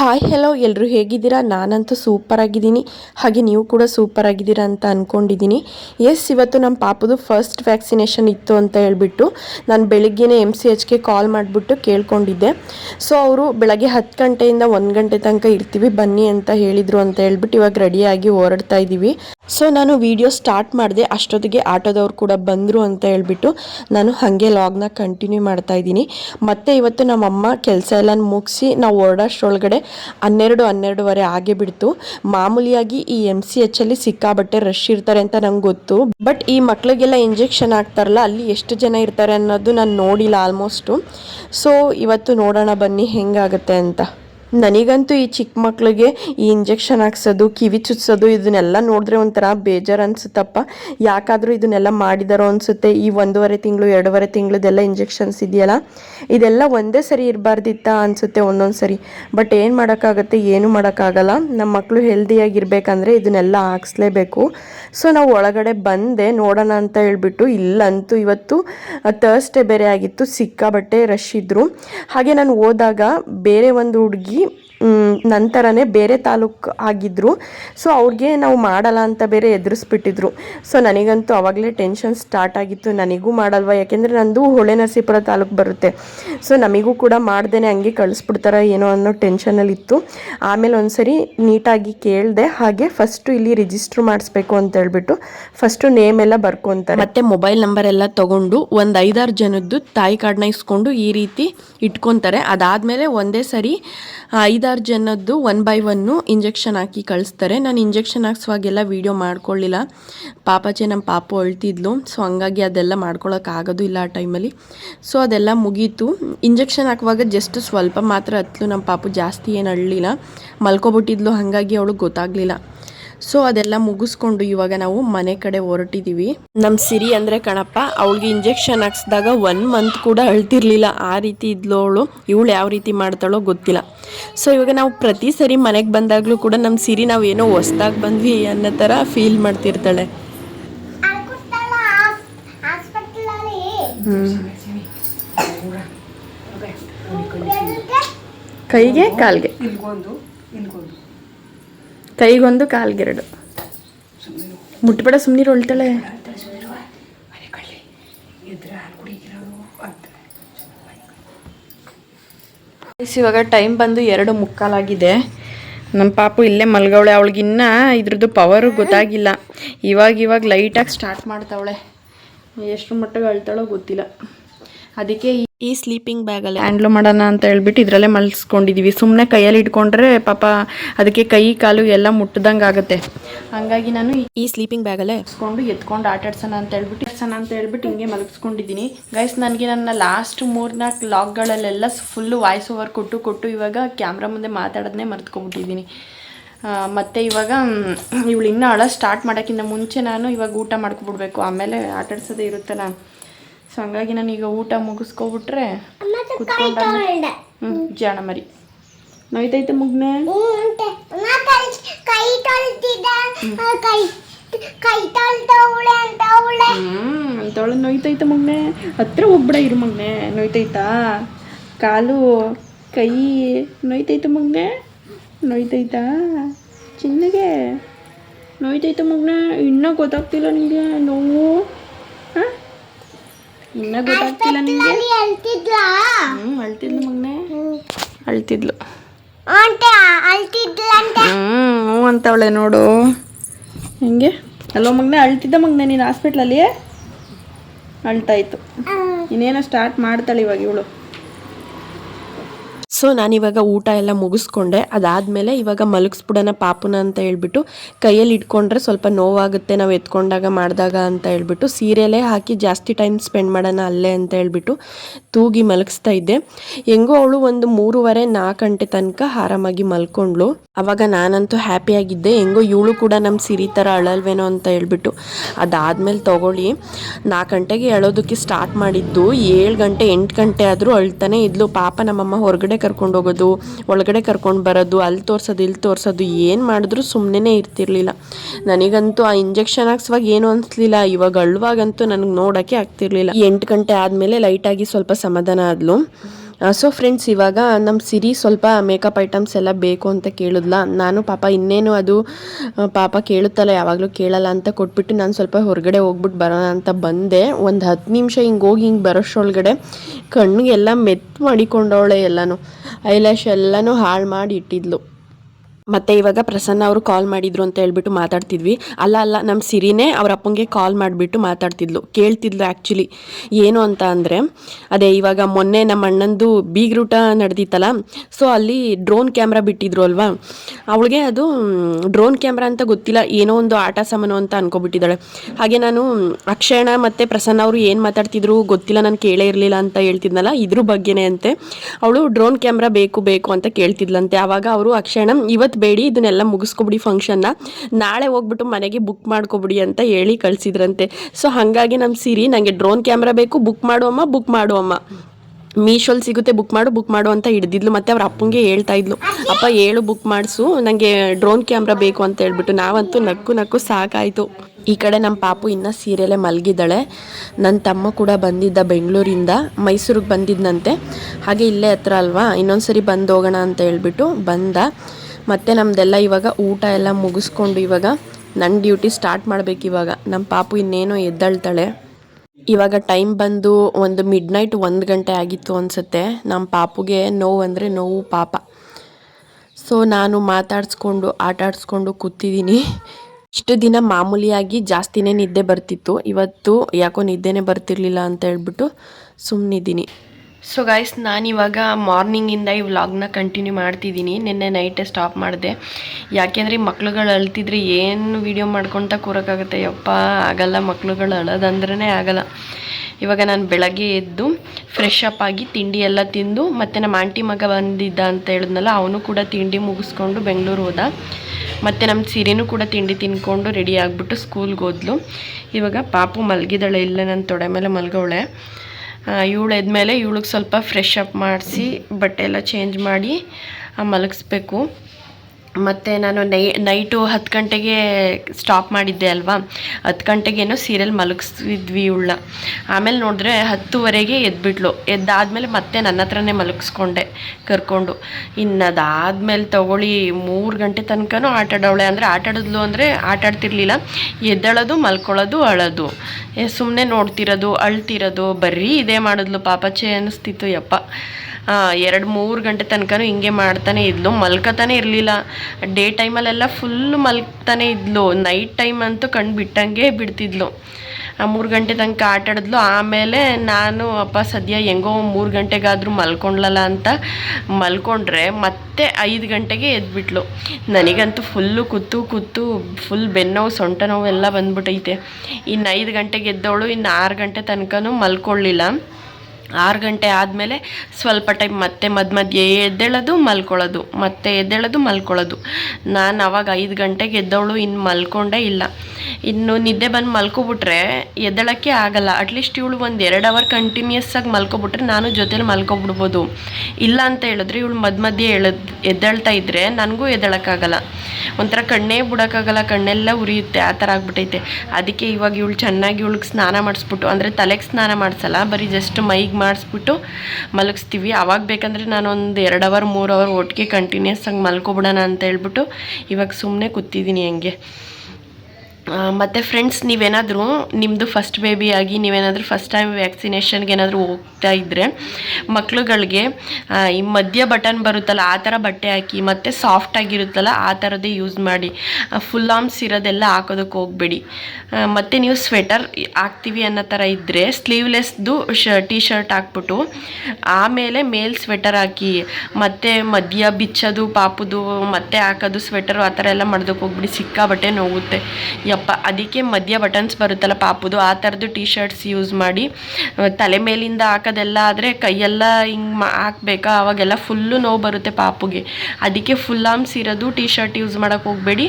Hi hello ಎಲ್ಲರೂ ಹೇಗಿದ್ದೀರಾ? ನಾನಂತೂ ಸೂಪರ್ ಆಗಿದ್ದೀನಿ ಹಾಗೆ ನೀವು ಕೂಡ ಸೂಪರ್ ಆಗಿದ್ದೀರಾ ಅಂತ ಅಂದ್ಕೊಂಡಿದ್ದೀನಿ ಎಸ್ ಇವತ್ತು ನಮ್ಮ ಪಾಪದು ಫಸ್ಟ್ ವ್ಯಾಕ್ಸಿನೇಷನ್ ಇತ್ತು ಅಂತ ಹೇಳಿಬಿಟ್ಟು ನಾನು ಬೆಳಿಗ್ಗೆನೇ ಎಂ ಸಿ ಎಚ್ಗೆ ಕಾಲ್ ಮಾಡಿಬಿಟ್ಟು ಕೇಳ್ಕೊಂಡಿದ್ದೆ. ಸೊ ಅವರು ಬೆಳಗ್ಗೆ ಹತ್ತು ಗಂಟೆಯಿಂದ ಒಂದು ಗಂಟೆ ತನಕ ಇರ್ತೀವಿ, ಬನ್ನಿ ಅಂತ ಹೇಳಿದರು ಅಂತ ಹೇಳ್ಬಿಟ್ಟು ಇವಾಗ ರೆಡಿಯಾಗಿ ಹೊರಡ್ತಾ ಇದ್ದೀವಿ ಸೊ ನಾನು ವಿಡಿಯೋ ಸ್ಟಾರ್ಟ್ ಮಾಡಿದೆ, ಅಷ್ಟೊತ್ತಿಗೆ ಆಟೋದವ್ರು ಕೂಡ ಬಂದರು ಅಂತ ಹೇಳ್ಬಿಟ್ಟು ನಾನು ಹಾಗೆ ಲಾಗ್ನ ಕಂಟಿನ್ಯೂ ಮಾಡ್ತಾ ಇದ್ದೀನಿ. ಮತ್ತೆ ಇವತ್ತು ನಮ್ಮಮ್ಮ ಕೆಲಸ ಎಲ್ಲ ಮುಗಿಸಿ, ನಾವು ಓಡಾಷ್ಟ್ರೊಳಗಡೆ ಹನ್ನೆರಡು, ಹನ್ನೆರಡುವರೆ ಆಗೇ ಬಿಡ್ತು. ಮಾಮೂಲಿಯಾಗಿ ಈ ಎಂ ಸಿ ಎಚ್ ಅಲ್ಲಿ ಸಿಕ್ಕಾಬಟ್ಟೆ ರಶ್ ಇರ್ತಾರೆ ಅಂತ ನಂಗೆ ಗೊತ್ತು. ಬಟ್ ಈ ಮಕ್ಳಿಗೆಲ್ಲ ಇಂಜೆಕ್ಷನ್ ಹಾಕ್ತಾರಲ್ಲ, ಅಲ್ಲಿ ಎಷ್ಟು ಜನ ಇರ್ತಾರೆ ಅನ್ನೋದು ನಾನು ನೋಡಿಲ್ಲ ಆಲ್ಮೋಸ್ಟು ಸೊ ಇವತ್ತು ನೋಡೋಣ ಬನ್ನಿ, ಹೆಂಗಾಗುತ್ತೆ ಅಂತ. ನನಗಂತೂ ಈ ಚಿಕ್ಕ ಮಕ್ಳಿಗೆ ಈ ಇಂಜೆಕ್ಷನ್ ಹಾಕ್ಸೋದು, ಕಿವಿ ಚುಚ್ಚೋದು ಇದನ್ನೆಲ್ಲ ನೋಡಿದ್ರೆ ಒಂಥರ ಬೇಜಾರು ಅನ್ಸುತ್ತಪ್ಪ. ಯಾಕಾದರೂ ಇದನ್ನೆಲ್ಲ ಮಾಡಿದಾರೋ ಅನಿಸುತ್ತೆ. ಈ ಒಂದೂವರೆ ತಿಂಗಳು, ಎರಡೂವರೆ ತಿಂಗಳದೆಲ್ಲ ಇಂಜೆಕ್ಷನ್ಸ್ ಇದೆಯಲ್ಲ? ಇದೆಲ್ಲ ಒಂದೇ ಸರಿ ಇರಬಾರ್ದಿತ್ತ ಅನಿಸುತ್ತೆ ಒಂದೊಂದು ಸರಿ. ಬಟ್ ಏನು ಮಾಡೋಕ್ಕಾಗತ್ತೆ, ಏನು ಮಾಡೋಕ್ಕಾಗಲ್ಲ. ನಮ್ಮ ಮಕ್ಕಳು ಹೆಲ್ದಿಯಾಗಿರ್ಬೇಕಂದ್ರೆ ಇದನ್ನೆಲ್ಲ ಹಾಕ್ಸ್ಲೇಬೇಕು. ಸೊ, ನಾವು ಒಳಗಡೆ ಬಂದೆ ನೋಡೋಣ ಅಂತ ಹೇಳ್ಬಿಟ್ಟು ಇಲ್ಲಂತೂ ಇವತ್ತು ಥರ್ಸ್ಡೇ ಬೇರೆ ಆಗಿತ್ತು, ಸಿಕ್ಕಾಬಟ್ಟೆ ರಶ್ ಇದ್ದರು ಹಾಗೆ ನಾನು ಹೋದಾಗ ಬೇರೆ ಒಂದು ಹುಡುಗಿ ನಂತರನೇ ಬೇರೆ ತಾಲೂಕು ಆಗಿದ್ದರು ಸೊ ಅವ್ರಿಗೆ ನಾವು ಮಾಡಲ್ಲ ಅಂತ ಬೇರೆ ಎದುರಿಸ್ಬಿಟ್ಟಿದ್ರು. ಸೊ ನನಗಂತೂ ಅವಾಗಲೇ ಟೆನ್ಷನ್ ಸ್ಟಾರ್ಟ್ ಆಗಿತ್ತು. ನನಗೂ ಮಾಡಲ್ವಾ? ಯಾಕೆಂದರೆ ನಂದು ಹೊಳೆ ನರಸೀಪುರ ತಾಲೂಕು ಬರುತ್ತೆ. ಸೊ ನಮಗೂ ಕೂಡ ಮಾಡ್ದೇ ಹಂಗೆ ಕಳಿಸ್ಬಿಡ್ತಾರ ಏನೋ ಅನ್ನೋ ಟೆನ್ಷನಲ್ಲಿ ಇತ್ತು. ಆಮೇಲೆ ಒಂದ್ಸರಿ ನೀಟಾಗಿ ಕೇಳಿದೆ, ಹಾಗೆ ಫಸ್ಟು ಇಲ್ಲಿ ರಿಜಿಸ್ಟ್ರ್ ಮಾಡಿಸ್ಬೇಕು ಅಂತ ಹೇಳ್ಬಿಟ್ಟು ಫಸ್ಟು ನೇಮ್ ಎಲ್ಲ ಬರ್ಕೊತಾರೆ. ಮತ್ತೆ ಮೊಬೈಲ್ ನಂಬರ್ ಎಲ್ಲ ತಗೊಂಡು ಒಂದು ಐದಾರು ಜನದ್ದು ತಾಯಿ ಕಾರ್ಡ್ನ ಇಸ್ಕೊಂಡು ಈ ರೀತಿ ಇಟ್ಕೊತಾರೆ. ಅದಾದಮೇಲೆ ಒಂದೇ ಸರಿ ಐದಾರು ಜನದ್ದು ಒನ್ ಬೈ ಒನ್ನು ಇಂಜೆಕ್ಷನ್ ಹಾಕಿ ಕಳಿಸ್ತಾರೆ. ನಾನು ಇಂಜೆಕ್ಷನ್ ಹಾಕ್ಸುವಾಗೆಲ್ಲ ವೀಡಿಯೋ ಮಾಡ್ಕೊಳ್ಳಿಲ್ಲ. ಪಾಪಾಚೆ ನಮ್ಮ ಪಾಪು ಅಳ್ತಿದ್ಲು ಸೊ ಹಂಗಾಗಿ ಅದೆಲ್ಲ ಮಾಡ್ಕೊಳ್ಳೋಕ್ಕಾಗೋದು ಇಲ್ಲ ಆ ಟೈಮಲ್ಲಿ. ಸೊ ಅದೆಲ್ಲ ಮುಗೀತು. ಇಂಜೆಕ್ಷನ್ ಹಾಕುವಾಗ ಜಸ್ಟ್ ಸ್ವಲ್ಪ ಮಾತ್ರ ಹತ್ಲು. ನಮ್ಮ ಪಾಪು ಜಾಸ್ತಿ ಏನು ಅಳ್ಳಿಲ್ಲ. ಮಲ್ಕೊಬಿಟ್ಟಿದ್ಲು. ಹಾಗಾಗಿ ಅವಳಿಗೆ ಗೊತ್ತಾಗಲಿಲ್ಲ. ಸೊ ಅದೆಲ್ಲ ಮುಗಿಸ್ಕೊಂಡು ಇವಾಗ ನಾವು ಮನೆ ಕಡೆ ಹೊರಟಿದೀವಿ. ನಮ್ಮ ಸಿರಿ ಅಂದರೆ ಕಣಪ್ಪ ಅವಳಿಗೆ ಇಂಜೆಕ್ಷನ್ ಹಾಕ್ಸಿದಾಗ ಒನ್ ಮಂತ್ ಕೂಡ ಅಳ್ತಿರ್ಲಿಲ್ಲ. ಆ ರೀತಿ ಇದ್ಲು ಅವಳು ಇವಳು ಯಾವ ರೀತಿ ಮಾಡ್ತಾಳೋ ಗೊತ್ತಿಲ್ಲ. ಸೊ ಇವಾಗ ನಾವು ಪ್ರತಿ ಸರಿ ಮನೆಗೆ ಬಂದಾಗಲೂ ಕೂಡ ನಮ್ಮ ಸಿರಿ ನಾವು ಏನೋ ಹೊಸ್ದಾಗಿ ಬಂದ್ವಿ ಅನ್ನೋ ಥರ ಫೀಲ್ ಮಾಡ್ತಿರ್ತಾಳೆ. ಕೈಗೆ ಕಾಲ್ಗೆ? ಇಲ್ಗೊಂದು ಇಲ್ಗೊಂದು. ಕೈಗೊಂದು ಕಾಲ್ಗೆರಡು. ಮುಟ್ಬೇಡ ಸುಮ್ಮನೆ ಹೊಳ್ತಾಳೆ ಇವಾಗ ಟೈಮ್ ಬಂದು ಎರಡು ಮುಕ್ಕಾಲಾಗಿದೆ. ನಮ್ಮ ಪಾಪು ಇಲ್ಲೇ ಮಲ್ಗವಳೆ, ಅವಳಿಗಿನ್ನ ಇದ್ರದ್ದು ಪವರು ಗೊತ್ತಾಗಿಲ್ಲ. ಇವಾಗ ಇವಾಗ ಲೈಟಾಗಿ ಸ್ಟಾರ್ಟ್ ಮಾಡ್ತಾವಳೆ. ಎಷ್ಟು ಮಟ್ಟಿಗೆ ಅಳ್ತಾಳೋ ಗೊತ್ತಿಲ್ಲ. ಅದಕ್ಕೆ ಈ- ಸ್ಲೀಪಿಂಗ್ ಸ್ಲೀಪಿಂಗ್ ಬ್ಯಾಗಲ್ಲಿ ಹ್ಯಾಂಡ್ಲ್ ಮಾಡೋಣ ಅಂತ ಹೇಳ್ಬಿಟ್ಟು ಇದರಲ್ಲೇ ಮಲ್ಸ್ಕೊಂಡಿದೀವಿ. ಸುಮ್ಮನೆ ಕೈಯಲ್ಲಿ ಇಟ್ಕೊಂಡ್ರೆ ಪಾಪ ಅದಕ್ಕೆ ಕೈ ಕಾಲು ಎಲ್ಲ ಮುಟ್ಟದಂಗೆ ಆಗುತ್ತೆ. ಹಾಗಾಗಿ ನಾನು ಈ- ಸ್ಲೀಪಿಂಗ್ ಬ್ಯಾಗಲ್ಲೇ ಇಸ್ಕೊಂಡು ಎತ್ಕೊಂಡು ಆಟ ಆಡ್ಸೋಣ ಅಂತ ಹೇಳ್ಬಿಟ್ಟು ಆಡ್ಸೋಣ ಅಂತ ಹೇಳ್ಬಿಟ್ಟು ಹಿಂಗೆ ಮಲಗಿಸ್ಕೊಂಡಿದ್ದೀನಿ ಗೈಸ್ ನನಗೆ ನನ್ನ ಲಾಸ್ಟ್ ಮೂರ್ನಾಲ್ಕು ಲಾಗ್ಗಳಲ್ಲೆಲ್ಲ ಫುಲ್ಲು ವಾಯ್ಸ್ ಓವರ್ ಕೊಟ್ಟು ಕೊಟ್ಟು ಇವಾಗ ಕ್ಯಾಮ್ರಾ ಮುಂದೆ ಮಾತಾಡೋದನ್ನೇ ಮರ್ತ್ಕೊಬಿಟ್ಟಿದ್ದೀನಿ ಮತ್ತು ಮತ್ತೆ ಇವಾಗ ಇವಳು ಇನ್ನೂ ಅಳ ಸ್ಟಾರ್ಟ್ ಮಾಡೋಕ್ಕಿಂತ ಮುಂಚೆ ನಾನು ಇವಾಗ ಊಟ ಮಾಡ್ಕೊಬಿಡ್ಬೇಕು ಆಮೇಲೆ ಆಟಾಡ್ಸೋದೇ ಇರುತ್ತಲ್ಲ. ಸೊ ಹಂಗಾಗಿ ನಾನೀಗ ಊಟ ಮುಗಿಸ್ಕೊಬಿಟ್ರೆ ಹ್ಞೂ ಜಾಣ ಮರಿ. ನೋಯ್ತೈತೆ ಮುಗ್ನೆ? ಅಂತವಳು ನೋಯ್ತೈತೆ ಮಗ್ನೆ? ಹತ್ರ ಹೋಗ್ಬಿಡ ಇರು ಮಗ್ನೆ. ನೋಯ್ತೈತಾ ಕಾಲು ಕೈ ನೋಯ್ತೈತೆ ಮಗ್ನೆ? ನೋಯ್ತೈತಾ ಚಿನ್ನಗೆ? ನೋಯ್ತೈತೆ ಮಗ್ನೆ? ಇನ್ನೂ ಗೊತ್ತಾಗ್ತಿಲ್ಲ ನಿಮಗೆ ನೋವು. ಹಾಂ? ಇನ್ನೂ ಗೊತ್ತಾಗ್ತಿಲ್ಲ ನಿಂಗೆ? ಹ್ಮ್ ಅಳ್ತಿದ್ಲಾ ಮಗ್ನೆ. ಅಳ್ತಿದ್ಲು. ಹ್ಮ್ ಹ್ಞೂ ಅಂತವಳೆ ನೋಡು. ಹೆಂಗೆ? ಅಲ್ಲೋ ಮಗ್ನೆ ಅಳ್ತಿದ್ದ ಮಗ್ನೆ ನೀನು ಹಾಸ್ಪಿಟ್ಲಲ್ಲಿ ಅಳ್ತಾಯಿತ್ತು ಇನ್ನೇನೋ ಸ್ಟಾರ್ಟ್ ಮಾಡ್ತಾಳೆ ಇವಾಗ ಇವಳು. ಸೊ ನಾನಿವಾಗ ಊಟ ಎಲ್ಲ ಮುಗಿಸ್ಕೊಂಡೆ. ಅದಾದಮೇಲೆ ಇವಾಗ ಮಲಗಿಸ್ಬಿಡೋಣ ಪಾಪುನ ಅಂತ ಹೇಳ್ಬಿಟ್ಟು ಕೈಯಲ್ಲಿ ಇಟ್ಕೊಂಡ್ರೆ ಸ್ವಲ್ಪ ನೋವಾಗುತ್ತೆ, ನಾವು ಎತ್ಕೊಂಡಾಗ ಮಾಡಿದಾಗ ಅಂತ ಹೇಳ್ಬಿಟ್ಟು ಸೀರೆಯಲ್ಲೇ ಹಾಕಿ ಜಾಸ್ತಿ ಟೈಮ್ ಸ್ಪೆಂಡ್ ಮಾಡೋಣ ಅಲ್ಲೇ ಅಂತ ಹೇಳ್ಬಿಟ್ಟು ತೂಗಿ ಮಲಗಿಸ್ತಾ ಇದ್ದೆ. ಹೆಂಗೋ ಅವಳು ಒಂದು ಮೂರುವರೆ ನಾಲ್ಕು ಗಂಟೆ ತನಕ ಆರಾಮಾಗಿ ಮಲ್ಕೊಂಡ್ಳು. ಅವಾಗ ನಾನಂತೂ ಹ್ಯಾಪಿಯಾಗಿದ್ದೆ ಹೆಂಗೋ ಇವಳು ಕೂಡ ನಮ್ಮ ಸಿರಿ ಥರ ಅಳಲ್ವೇನೋ ಅಂತ ಹೇಳ್ಬಿಟ್ಟು ಅದಾದಮೇಲೆ ತಗೊಳ್ಳಿ. ನಾಲ್ಕು ಗಂಟೆಗೆ ಎಳೋದಕ್ಕೆ ಸ್ಟಾರ್ಟ್ ಮಾಡಿದ್ದು. ಏಳು ಗಂಟೆ ಎಂಟು ಗಂಟೆ ಆದರೂ ಅಳ್ತಾನೆ ಇದ್ಲು. ಪಾಪ ನಮ್ಮಮ್ಮ ಹೊರಗಡೆ ಕರ್ಕೊಂಡು ಹೋಗೋದು, ಒಳಗಡೆ ಕರ್ಕೊಂಡು ಬರೋದು, ಅಲ್ಲಿ ತೋರ್ಸೋದು, ಇಲ್ಲಿ ತೋರ್ಸೋದು, ಏನು ಮಾಡಿದ್ರು ಸುಮ್ಮನೆ ಇರ್ತಿರ್ಲಿಲ್ಲ. ನನಗಂತೂ ಆ ಇಂಜೆಕ್ಷನ್ ಹಾಕ್ಸುವಾಗ ಏನು ಅನಿಸ್ಲಿಲ್ಲ. ಇವಾಗ ಅಳುವಾಗಂತೂ ನನಗೆ ನೋಡೋಕ್ಕೆ ಆಗ್ತಿರ್ಲಿಲ್ಲ. ಎಂಟು ಗಂಟೆ ಆದಮೇಲೆ ಲೈಟಾಗಿ ಸ್ವಲ್ಪ ಸಮಾಧಾನ ಆದ್ಲು. ಸೊ ಫ್ರೆಂಡ್ಸ್ ಇವಾಗ ನಮ್ಮ ಸಿರಿ ಸ್ವಲ್ಪ ಮೇಕಪ್ ಐಟಮ್ಸ್ ಎಲ್ಲ ಬೇಕು ಅಂತ ಕೇಳಿದ್ಲ. ನಾನು ಪಾಪ ಇನ್ನೇನು ಅದು ಪಾಪ ಕೇಳುತ್ತಲ್ಲ, ಯಾವಾಗಲೂ ಕೇಳಲ್ಲ ಅಂತ ಕೊಟ್ಬಿಟ್ಟು ನಾನು ಸ್ವಲ್ಪ ಹೊರಗಡೆ ಹೋಗ್ಬಿಟ್ಟು ಬರೋಣ ಅಂತ ಬಂದೆ. ಒಂದು ಹತ್ತು ನಿಮಿಷ ಹಿಂಗೆ ಹೋಗಿ ಹಿಂಗೆ ಬರೋಷ್ಟೊಳಗಡೆ ಕಣ್ಣಿಗೆಲ್ಲ ಮೆತ್ತು ಮಾಡಿಕೊಂಡವಳೆ ಎಲ್ಲನೂ. ಐಲ್ಯಾಶ್ ಎಲ್ಲನೂ ಹಾಳು ಮಾಡಿ ಇಟ್ಟಿದ್ಲು. ಮತ್ತೆ ಇವಾಗ ಪ್ರಸನ್ನ ಅವರು ಕಾಲ್ ಮಾಡಿದ್ರು ಅಂತ ಹೇಳ್ಬಿಟ್ಟು ಮಾತಾಡ್ತಿದ್ವಿ. ಅಲ್ಲ ಅಲ್ಲ ನಮ್ಮ ಸಿರಿನೇ ಅವ್ರ ಅಪ್ಪಂಗೆ ಕಾಲ್ ಮಾಡಿಬಿಟ್ಟು ಮಾತಾಡ್ತಿದ್ಲು. ಕೇಳ್ತಿದ್ಲು ಆ್ಯಕ್ಚುಲಿ ಏನು ಅಂತ ಅಂದರೆ, ಅದೇ ಇವಾಗ ಮೊನ್ನೆ ನಮ್ಮ ಅಣ್ಣಂದು ಬೀಗ್ರೂಟ ನಡೆದಿತ್ತಲ್ಲ ಸೊ ಅಲ್ಲಿ ಡ್ರೋನ್ ಕ್ಯಾಮ್ರಾ ಬಿಟ್ಟಿದ್ರು ಅಲ್ವಾ? ಅವಳಿಗೆ ಅದು ಡ್ರೋನ್ ಕ್ಯಾಮ್ರಾ ಅಂತ ಗೊತ್ತಿಲ್ಲ. ಏನೋ ಒಂದು ಆಟ ಸಾಮಾನು ಅಂತ ಅನ್ಕೊಬಿಟ್ಟಿದ್ದಾಳೆ. ಹಾಗೆ ನಾನು ಅಕ್ಷಯಣ ಮತ್ತು ಪ್ರಸನ್ನ ಅವರು ಏನು ಮಾತಾಡ್ತಿದ್ರು ಗೊತ್ತಿಲ್ಲ, ನಾನು ಕೇಳೇ ಇರಲಿಲ್ಲ ಅಂತ ಹೇಳ್ತಿದ್ನಲ್ಲ, ಇದ್ರ ಬಗ್ಗೆನೇ ಅಂತೆ. ಅವಳು ಡ್ರೋನ್ ಕ್ಯಾಮ್ರಾ ಬೇಕು ಬೇಕು ಅಂತ ಕೇಳ್ತಿದ್ಲಂತೆ. ಆವಾಗ ಅವರು ಅಕ್ಷಯಣ ಇವತ್ತು ಬೇಡಿ, ಇದನ್ನೆಲ್ಲ ಮುಗಿಸ್ಕೊಬಿಡಿ ಫಂಕ್ಷನ್ನ ನಾಳೆ ಹೋಗ್ಬಿಟ್ಟು ಮನೆಗೆ ಬುಕ್ ಮಾಡ್ಕೊಬಿಡಿ ಅಂತ ಹೇಳಿ ಕಳಿಸಿದ್ರಂತೆ. ಸೊ ಹಾಗಾಗಿ ನಮ್ಮ ಸಿರಿ ನನಗೆ ಡ್ರೋನ್ ಕ್ಯಾಮ್ರಾ ಬೇಕು ಬುಕ್ ಮಾಡುವಮ್ಮ ಬುಕ್ ಮಾಡುವಮ್ಮ ಮೀಶೋಲ್ ಸಿಗುತ್ತೆ ಬುಕ್ ಮಾಡು ಬುಕ್ ಮಾಡು ಅಂತ ಹಿಡ್ದಿದ್ಲು. ಮತ್ತೆ ಅವ್ರ ಅಪ್ಪಂಗೆ ಹೇಳ್ತಾ ಇದ್ಲು, ಅಪ್ಪ, ಹೇಳು ಬುಕ್ ಮಾಡಿಸು ನನಗೆ ಡ್ರೋನ್ ಕ್ಯಾಮ್ರಾ ಬೇಕು ಅಂತ ಹೇಳ್ಬಿಟ್ಟು. ನಾವಂತೂ ನಕ್ಕು ನಕ್ಕು ಸಾಕಾಯಿತು. ಈ ಕಡೆ ನಮ್ಮ ಪಾಪು ಇನ್ನೂ ಸೀರೆಯಲ್ಲೇ ಮಲಗಿದ್ದಾಳೆ. ನನ್ನ ತಮ್ಮ ಕೂಡ ಬಂದಿದ್ದ ಬೆಂಗಳೂರಿಂದ, ಮೈಸೂರಿಗೆ ಬಂದಿದ್ದನಂತೆ ಹಾಗೆ ಇಲ್ಲೇ ಹತ್ರ ಅಲ್ವಾ ಇನ್ನೊಂದು ಸರಿ ಬಂದು ಹೋಗೋಣ ಅಂತ ಹೇಳ್ಬಿಟ್ಟು ಬಂದ. ಮತ್ತು ನಮ್ಮದೆಲ್ಲ ಇವಾಗ ಊಟ ಎಲ್ಲ ಮುಗಿಸ್ಕೊಂಡು ಇವಾಗ ನನ್ನ ಡ್ಯೂಟಿ ಸ್ಟಾರ್ಟ್ ಮಾಡ್ಬೇಕು ಇವಾಗ. ನಮ್ಮ ಪಾಪು ಇನ್ನೇನೋ ಎದ್ದಳ್ತಾಳೆ. ಇವಾಗ ಟೈಮ್ ಬಂದು ಒಂದು ಮಿಡ್ ನೈಟ್ ಒಂದು ಗಂಟೆ ಆಗಿತ್ತು ಅನಿಸುತ್ತೆ. ನಮ್ಮ ಪಾಪುಗೆ ನೋವು ಅಂದರೆ ನೋವು ಪಾಪ. ಸೊ ನಾನು ಮಾತಾಡಿಸ್ಕೊಂಡು, ಆಟ ಆಡಿಸ್ಕೊಂಡು ಕೂತಿದ್ದೀನಿ. ಇಷ್ಟು ದಿನ ಮಾಮೂಲಿಯಾಗಿ ಜಾಸ್ತಿನೇ ನಿದ್ದೆ ಬರ್ತಿತ್ತು. ಇವತ್ತು ಯಾಕೋ ನಿದ್ದೆನೇ ಬರ್ತಿರ್ಲಿಲ್ಲ ಅಂತ ಹೇಳ್ಬಿಟ್ಟು ಸುಮ್ಮನಿದ್ದೀನಿ ಸೊ ಗಾಯ್ಸ್ ನಾನಿವಾಗ ಮಾರ್ನಿಂಗಿಂದ ಈ ವ್ಲಾಗ್ನ ಕಂಟಿನ್ಯೂ ಮಾಡ್ತಿದ್ದೀನಿ. ನಿನ್ನೆ ನೈಟೇ ಸ್ಟಾಪ್ ಮಾಡಿದೆ. ಯಾಕೆಂದರೆ ಮಕ್ಳುಗಳು ಅಳ್ತಿದ್ರೆ ಏನು ವೀಡಿಯೋ ಮಾಡ್ಕೊತ ಕೂರೋಕ್ಕಾಗುತ್ತೆ? ಯಪ್ಪ, ಆಗಲ್ಲ ಮಕ್ಳುಗಳು ಅಳೋದಂದ್ರೇ ಆಗಲ್ಲ. ಇವಾಗ ನಾನು ಬೆಳಗ್ಗೆ ಎದ್ದು ಫ್ರೆಶ್ ಅಪ್ ಆಗಿ ತಿಂಡಿ ಎಲ್ಲ ತಿಂದು ಮತ್ತು ನಮ್ಮ ಆಂಟಿ ಮಗ ಬಂದಿದ್ದ ಅಂತ ಹೇಳಿದ್ನಲ್ಲ, ಅವನು ಕೂಡ ತಿಂಡಿ ಮುಗಿಸ್ಕೊಂಡು ಬೆಂಗಳೂರು ಹೋದ. ಮತ್ತು ನಮ್ಮ ಸೀರೆನೂ ಕೂಡ ತಿಂಡಿ ತಿನ್ಕೊಂಡು ರೆಡಿ ಆಗಿಬಿಟ್ಟು ಸ್ಕೂಲ್ಗೆ ಹೋದ್ಲು. ಇವಾಗ ಪಾಪು ಮಲಗಿದಳೆ, ಇಲ್ಲ ನನ್ನ ತೊಡೆ ಮೇಲೆ ಮಲ್ಗವಳೆ ಇವಳು ಎದ್ಮೇಲೆ ಇವಳಿಗೆ ಸ್ವಲ್ಪ ಫ್ರೆಶ್ ಅಪ್ ಮಾಡಿಸಿ ಬಟ್ಟೆ ಎಲ್ಲ ಚೇಂಜ್ ಮಾಡಿ ಮಲಗಿಸ್ಬೇಕು. ಮತ್ತು ನಾನು ನೈ, ನೈಟು ಹತ್ತು ಗಂಟೆಗೆ ಸ್ಟಾಪ್ ಮಾಡಿದ್ದೆ ಅಲ್ವಾ? ಹತ್ತು ಗಂಟೆಗೇನೋ ಸೀರಿಯಲ್ ಮಲಗಿಸಿದ್ವಿ ಉಳ್ಳ. ಆಮೇಲೆ ನೋಡಿದ್ರೆ ಹತ್ತುವರೆಗೆ ಎದ್ಬಿಟ್ಲು. ಎದ್ದಾದಮೇಲೆ ಮತ್ತೆ ನನ್ನ ಹತ್ರನೇ ಮಲಗಿಸ್ಕೊಂಡೆ ಕರ್ಕೊಂಡು. ಇನ್ನು ಅದಾದ್ಮೇಲೆ ತಗೊಳ್ಳಿ, ಮೂರು ಗಂಟೆ ತನಕನೂ ಆಟಾಡೋಳೆ ಅಂದರೆ ಆಟಾಡಿದ್ಲು ಅಂದರೆ ಆಟಾಡ್ತಿರ್ಲಿಲ್ಲ ಎದ್ದಳೋದು ಮಲ್ಕೊಳ್ಳೋದು ಅಳೋದು. ಸುಮ್ಮನೆ ನೋಡ್ತಿರೋದು, ಅಳ್ತಿರೋದು, ಬರೀ ಇದೇ ಮಾಡಿದ್ಲು. ಪಾಪಚೆ ಅನ್ನಿಸ್ತಿತ್ತು ಯಪ್ಪ. ಎರಡು ಮೂರು ಗಂಟೆ ತನಕನೂ ಹಿಂಗೆ ಮಾಡ್ತಾನೆ ಇದ್ಲು. ಮಲ್ಕತಾನೆ ಇರಲಿಲ್ಲ. ಡೇ ಟೈಮಲ್ಲೆಲ್ಲ ಫುಲ್ ಮಲ್ಕ್ತಾನೆ ಇದ್ಲು. ನೈಟ್ ಟೈಮ್ ಅಂತೂ ಕಣ್ಣು ಬಿಟ್ಟಂಗೆ ಬಿಡ್ತಿದ್ಲು. ಆ ಮೂರು ಗಂಟೆ ತನಕ ಆಟಾಡಿದ್ಲು ಆಮೇಲೆ ನಾನು, ಅಪ್ಪ, ಸದ್ಯ ಹೆಂಗೋ ಮೂರು ಗಂಟೆಗಾದರೂ ಮಲ್ಕೊಂಡ್ಲಲ್ಲ ಅಂತ ಮಲ್ಕೊಂಡ್ರೆ ಮತ್ತೆ ಐದು ಗಂಟೆಗೆ ಎದ್ಬಿಟ್ಲು. ನನಗಂತೂ ಫುಲ್ಲು ಕೂತು ಕೂತು ಫುಲ್ ಬೆನ್ನೋವು ಸೊಂಟ ನೋವು ಎಲ್ಲ ಬಂದ್ಬಿಟ್ಟೈತೆ ಇನ್ನು ಐದು ಗಂಟೆಗೆ ಎದ್ದವಳು, ಇನ್ನು ಆರು ಗಂಟೆ ತನಕನೂ ಮಲ್ಕೊಳ್ಳಿಲ್ಲ ಆರು ಗಂಟೆ ಆದಮೇಲೆ ಸ್ವಲ್ಪ ಟೈಮ್ ಮತ್ತೆ ಮಧ್ಯ ಮಧ್ಯೆ ಎದ್ದೇಳೋದು, ಮಲ್ಕೊಳ್ಳೋದು. ಮತ್ತೆ ಎದ್ದೇಳೋದು, ಮಲ್ಕೊಳ್ಳೋದು. ನಾನು ಅವಾಗ ಐದು ಗಂಟೆಗೆ ಎದ್ದವಳು ಇನ್ನು ಮಲ್ಕೊಂಡೇ ಇಲ್ಲ. ಇನ್ನು ನಿದ್ದೆ ಬಂದು ಮಲ್ಕೊಬಿಟ್ರೆ ಎದ್ದೇಳೋಕ್ಕೆ ಆಗಲ್ಲ. ಅಟ್ಲೀಸ್ಟ್ ಇವಳು ಒಂದು ಎರಡು ಅವರ್ ಕಂಟಿನ್ಯೂಸ್ ಆಗಿ ಮಲ್ಕೊಬಿಟ್ರೆ ನಾನು ಜೊತೇಲಿ ಮಲ್ಕೊಬಿಡ್ಬೋದು. ಇಲ್ಲ ಅಂತ ಹೇಳಿದ್ರೆ ಇವಳು ಮಧ್ಯ ಮಧ್ಯೆ ಎಳದ್, ಎದ್ದೇಳ್ತಾ ಇದ್ದರೆ ನನಗೂ ಎದ್ದೇಳೋಕ್ಕಾಗಲ್ಲ. ಒಂಥರ ಕಣ್ಣೇ ಬಿಡೋಕ್ಕಾಗಲ್ಲ, ಕಣ್ಣೆಲ್ಲ ಉರಿಯುತ್ತೆ, ಆ ಥರ ಆಗ್ಬಿಟ್ಟೈತೆ ಅದಕ್ಕೆ ಇವಾಗ ಇವಳು ಚೆನ್ನಾಗಿ ಇವಳಿಗೆ ಸ್ನಾನ ಮಾಡಿಸ್ಬಿಟ್ಟು, ಅಂದರೆ ತಲೆಗೆ ಸ್ನಾನ ಮಾಡಿಸಲ್ಲ, ಬರೀ ಜಸ್ಟ್ ಮೈಗೆ ಮಾಡಿಸ್ಬಿಟ್ಟು ಮಲಗಿಸ್ತೀವಿ. ಅವಾಗ ಬೇಕಂದರೆ ನಾನು ಒಂದು ಎರಡು ಅವರ್ ಮೂರು ಅವರ್ ಒಟ್ಟಿಗೆ ಕಂಟಿನ್ಯೂಸ್ ಆಗಿ ಮಲ್ಕೊಬಿಡೋಣ ಅಂತ ಹೇಳ್ಬಿಟ್ಟು ಇವಾಗ ಸುಮ್ಮನೆ ಕೂತಿದ್ದೀನಿ ಹಂಗೆ. ಮತ್ತೆ ಫ್ರೆಂಡ್ಸ್ ನೀವೇನಾದರೂ ನಿಮ್ಮದು ಫಸ್ಟ್ ಬೇಬಿ ಆಗಿ ನೀವೇನಾದರೂ ಫಸ್ಟ್ ಟೈಮ್ ವ್ಯಾಕ್ಸಿನೇಷನ್ಗೆ ಏನಾದರೂ ಹೋಗ್ತಾ ಇದ್ದರೆ ಮಕ್ಕಳುಗಳಿಗೆ ಈ ಮಧ್ಯ ಬಟನ್ ಬರುತ್ತಲ್ಲ, ಆ ಥರ ಬಟ್ಟೆ ಹಾಕಿ, ಮತ್ತು ಸಾಫ್ಟ್ ಆಗಿರುತ್ತಲ್ಲ, ಆ ಥರದ್ದೇ ಯೂಸ್ ಮಾಡಿ ಫುಲ್ ಆರ್ಮ್ಸ್ ಇರೋದೆಲ್ಲ ಹಾಕೋದಕ್ಕೆ ಹೋಗಬೇಡಿ. ಮತ್ತು ನೀವು ಸ್ವೆಟರ್ ಹಾಕ್ತೀವಿ ಅನ್ನೋ ಥರ ಇದ್ದರೆ ಸ್ಲೀವ್ಲೆಸ್ದು ಶ ಟಿ ಶರ್ಟ್ ಹಾಕ್ಬಿಟ್ಟು, ಆಮೇಲೆ ಮೇಲ್ ಸ್ವೆಟರ್ ಹಾಕಿ, ಮತ್ತು ಮಧ್ಯ ಬಿಚ್ಚೋದು, ಪಾಪದು, ಮತ್ತೆ ಹಾಕೋದು ಸ್ವೆಟರು ಆ ಥರ ಎಲ್ಲ ಮಾಡೋದಕ್ಕೆ ಹೋಗ್ಬಿಡಿ ಸಿಕ್ಕಾಬಟ್ಟೆ ನೋವುತ್ತೆ. ಯಪ್ಪ ಅದಕ್ಕೆ ಮಧ್ಯ ಬಟನ್ಸ್ ಬರುತ್ತಲ್ಲ ಪಾಪುದು ಆ ಥರದ್ದು ಟಿ ಶರ್ಟ್ಸ್ ಯೂಸ್ ಮಾಡಿ ತಲೆ ಮೇಲಿಂದ ಹಾಕೋದೆಲ್ಲ ಆದರೆ ಕೈಯೆಲ್ಲ ಹಿಂಗೆ ಮಾ ಹಾಕ್ಬೇಕಾ? ಆವಾಗೆಲ್ಲ ಫುಲ್ಲು ನೋವು ಬರುತ್ತೆ ಪಾಪುಗೆ. ಅದಕ್ಕೆ ಫುಲ್ ಆರ್ಮ್ಸ್ ಇರೋದು ಟಿ ಶರ್ಟ್ ಯೂಸ್ ಮಾಡೋಕ್ಕೆ ಹೋಗಬೇಡಿ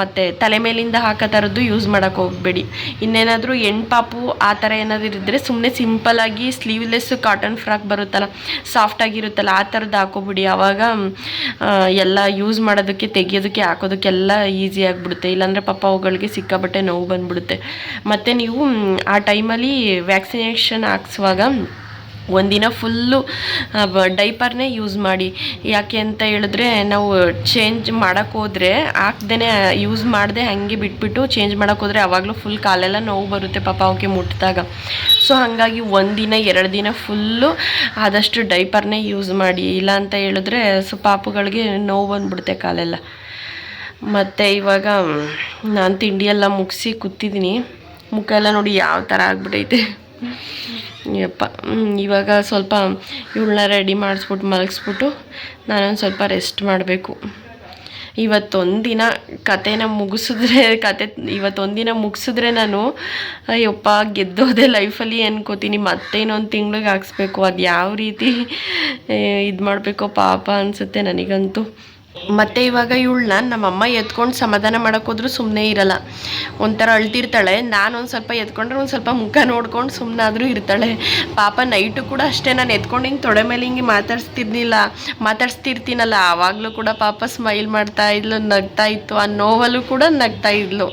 ಮತ್ತು ತಲೆ ಮೇಲಿಂದ ಹಾಕೋ ಥರದ್ದು ಯೂಸ್ ಮಾಡೋಕ್ಕೆ ಹೋಗಬೇಡಿ. ಇನ್ನೇನಾದರೂ ಹೆಣ್ಣು ಪಾಪು ಆ ಥರ ಏನಾದರೂ ಇದ್ದರೆ ಸುಮ್ಮನೆ ಸಿಂಪಲಾಗಿ ಸ್ಲೀವ್ಲೆಸ್ ಕಾಟನ್ ಫ್ರಾಕ್ ಬರುತ್ತಲ್ಲ ಸಾಫ್ಟ್ ಆಗಿರುತ್ತಲ್ಲ ಆ ಥರದ್ದು ಹಾಕೋಬಿಡಿ. ಆವಾಗ ಆ, ಎಲ್ಲ ಯೂಸ್ ಮಾಡೋದಕ್ಕೆ ತೆಗಿಯೋದಕ್ಕೆ ಹಾಕೋದಕ್ಕೆಲ್ಲ ಈಸಿ ಆಗಿಬಿಡುತ್ತೆ. ಇಲ್ಲಾಂದರೆ ಪಾಪ ಅವುಗಳಿಗೆ ಸಿಕ್ಕಾಬಟ್ಟೆ ನೋವು ಬಂದ್ಬಿಡುತ್ತೆ. ಮತ್ತು ನೀವು ಆ ಟೈಮಲ್ಲಿ ವ್ಯಾಕ್ಸಿನೇಷನ್ ಹಾಕ್ಸುವಾಗ ಒಂದಿನ ಫುಲ್ಲು ಡೈಪರ್ನೇ ಯೂಸ್ ಮಾಡಿ. ಯಾಕೆ ಅಂತ ಹೇಳಿದ್ರೆ ನಾವು ಚೇಂಜ್ ಮಾಡೋಕ್ಕೆ ಹೋದರೆ ಹಾಕ್ದೇ ಯೂಸ್ ಮಾಡದೆ ಹಾಗೆ ಬಿಟ್ಬಿಟ್ಟು ಚೇಂಜ್ ಮಾಡೋಕ್ಕೆ ಹೋದರೆ ಆವಾಗಲೂ ಫುಲ್ ಕಾಲೆಲ್ಲ ನೋವು ಬರುತ್ತೆ ಪಾಪ ಅವಕ್ಕೆ ಮುಟ್ಟಿದಾಗ ಸೊ ಹಾಗಾಗಿ ಒಂದಿನ, ಎರಡು ದಿನ ಫುಲ್ಲು ಆದಷ್ಟು ಡೈಪರ್ನೇ ಯೂಸ್ ಮಾಡಿ. ಇಲ್ಲ ಅಂತ ಹೇಳಿದ್ರೆ ಸೊ ಪಾಪುಗಳಿಗೆ ನೋವು ಬಂದ್ಬಿಡುತ್ತೆ ಕಾಲೆಲ್ಲ. ಮತ್ತು ಇವಾಗ ನಾನು ತಿಂಡಿ ಎಲ್ಲ ಮುಗಿಸಿ ಕೂತಿದ್ದೀನಿ ಮುಖ ಎಲ್ಲ ನೋಡಿ ಯಾವ ಥರ ಆಗ್ಬಿಟ್ಟೈತೆ ಯಪ್ಪ ಇವಾಗ ಸ್ವಲ್ಪ ಇವಳನ್ನ ರೆಡಿ ಮಾಡಿಸ್ಬಿಟ್ಟು ಮಲಗಿಸ್ಬಿಟ್ಟು ನಾನೊಂದು ಸ್ವಲ್ಪ ರೆಸ್ಟ್ ಮಾಡಬೇಕು. ಇವತ್ತೊಂದಿನ ಕತೆನ ಮುಗಿಸಿದ್ರೆ, ಕತೆ ಇವತ್ತೊಂದಿನ ಮುಗಿಸಿದ್ರೆ ನಾನು, ಅಯ್ಯಪ್ಪ, ಗೆದ್ದೋದೆ ಲೈಫಲ್ಲಿ ಅನ್ಕೋತೀನಿ. ಮತ್ತೆ ಇನ್ನೊಂದು ತಿಂಗ್ಳಿಗೆ ಹಾಕ್ಸ್ಬೇಕು. ಅದು ಯಾವ ರೀತಿ ಇದು ಮಾಡಬೇಕೋ ಪಾಪ ಅನಿಸುತ್ತೆ ನನಗಂತೂ. ಮತ್ತೆ ಇವಾಗ ಇವಳನ್ನ ನಮ್ಮಮ್ಮ ಎತ್ಕೊಂಡು ಸಮಾಧಾನ ಮಾಡೋಕ್ಕೋದ್ರೂ ಸುಮ್ಮನೆ ಇರಲ್ಲ. ಒಂಥರ ಅಳ್ತಿರ್ತಾಳೆ. ನಾನು ಒಂದು ಸ್ವಲ್ಪ ಎತ್ಕೊಂಡ್ರೆ ಒಂದು ಸ್ವಲ್ಪ ಮುಖ ನೋಡ್ಕೊಂಡು ಸುಮ್ಮನಾದರೂ ಇರ್ತಾಳೆ. ಪಾಪ ನೈಟು ಕೂಡ ಅಷ್ಟೇ. ನಾನು ಎತ್ಕೊಂಡು ಹಿಂಗೆ ತೊಡೆ ಮೇಲೆ ಹಿಂಗೆ ಮಾತಾಡ್ಸ್ತಿರ್ಲಿಲ್ಲ. ಮಾತಾಡ್ಸ್ತಿರ್ತೀನಲ್ಲ. ಆವಾಗಲೂ ಕೂಡ ಪಾಪ ಸ್ಮೈಲ್ ಮಾಡ್ತಾ ಇದ್ಲು, ನಗ್ತಾ ಇತ್ತು. ಆ ನೋವಲ್ಲೂ ಕೂಡ ನಗ್ತಾ ಇದ್ಲು.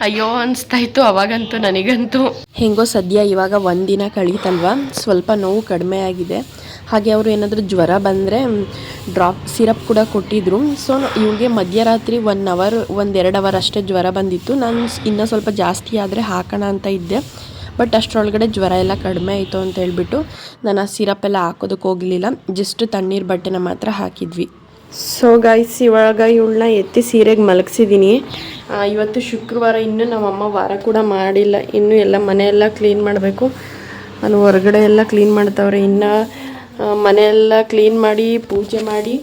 ಅಯ್ಯೋ ಅನಿಸ್ತಾ ಇತ್ತು ಅವಾಗಂತೂ ನನಗಂತೂ. ಹೆಂಗೋ ಸದ್ಯ ಇವಾಗ ಒಂದಿನ ಕಳೀತಲ್ವ? ಸ್ವಲ್ಪ ನೋವು ಕಡಿಮೆ ಆಗಿದೆ. ಹಾಗೆ ಅವರು ಏನಾದರೂ ಜ್ವರ ಬಂದರೆ ಡ್ರಾಪ್ ಸಿರಪ್ ಕೂಡ ಕೊಟ್ಟಿದ್ದರು ಸೊ ಇವ್ರಿಗೆ ಮಧ್ಯರಾತ್ರಿ ಒನ್ ಅವರ್ ಒಂದೆರಡು ಅವರ್ ಅಷ್ಟೇ ಜ್ವರ ಬಂದಿತ್ತು. ನಾನು ಇನ್ನೂ ಸ್ವಲ್ಪ ಜಾಸ್ತಿ ಆದರೆ ಹಾಕೋಣ ಅಂತ ಇದ್ದೆ. ಬಟ್ ಅಷ್ಟರೊಳಗಡೆ ಜ್ವರ ಎಲ್ಲ ಕಡಿಮೆ ಆಯಿತು ಅಂತ ಹೇಳಿಬಿಟ್ಟು ನಾನು ಆ ಸಿರಪ್ ಎಲ್ಲ ಹಾಕೋದಕ್ಕೆ ಹೋಗಲಿಲ್ಲ. ಜಸ್ಟ್ ತಣ್ಣೀರು ಬಟ್ಟೆನ ಮಾತ್ರ ಹಾಕಿದ್ವಿ. ಸೊ ಗೈಸ್ ಇವಾಗ ಇವಳನ್ನ ಎತ್ತಿ ಸೀರೆಗೆ ಮಲಗಿಸಿದ್ದೀನಿ ಇವತ್ತು ಶುಕ್ರವಾರ ಇನ್ನೂ ನಮ್ಮಮ್ಮ ವಾರ ಕೂಡ ಮಾಡಿಲ್ಲ. ಇನ್ನೂ ಎಲ್ಲ ಮನೆಯೆಲ್ಲ ಕ್ಲೀನ್ ಮಾಡಬೇಕು. ನಾನು ಹೊರಗಡೆ ಎಲ್ಲ ಕ್ಲೀನ್ ಮಾಡ್ತಾವ್ರೆ. ಇನ್ನು ಮನೆಯೆಲ್ಲ ಕ್ಲೀನ್ ಮಾಡಿ, ಪೂಜೆ ಮಾಡಿ,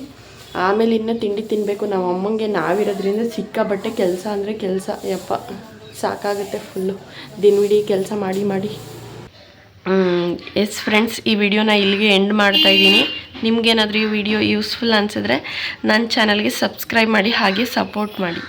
ಆಮೇಲೆ ಇನ್ನು ತಿಂಡಿ ತಿನ್ನಬೇಕು ನಮ್ಮ ಅಮ್ಮಂಗೆ ನಾವಿರೋದ್ರಿಂದ ಸಿಕ್ಕಾಬಟ್ಟೆ ಕೆಲಸ ಅಂದರೆ ಕೆಲಸ. ಯಪ್ಪ, ಸಾಕಾಗುತ್ತೆ ಫುಲ್ಲು ದಿನವಿಡೀ ಕೆಲಸ ಮಾಡಿ ಮಾಡಿ. ಎಸ್ ಫ್ರೆಂಡ್ಸ್ ಈ ವಿಡಿಯೋನ ಇಲ್ಲಿಗೆ ಎಂಡ್ ಮಾಡ್ತಾ ಇದ್ದೀನಿ. ನಿಮ್ಗೇನಾದರೂ ಈ ವಿಡಿಯೋ ಯೂಸ್ಫುಲ್ ಅನಿಸಿದ್ರೆ ನನ್ನ ಚಾನಲ್ಗೆ ಸಬ್ಸ್ಕ್ರೈಬ್ ಮಾಡಿ, ಹಾಗೆ ಸಪೋರ್ಟ್ ಮಾಡಿ.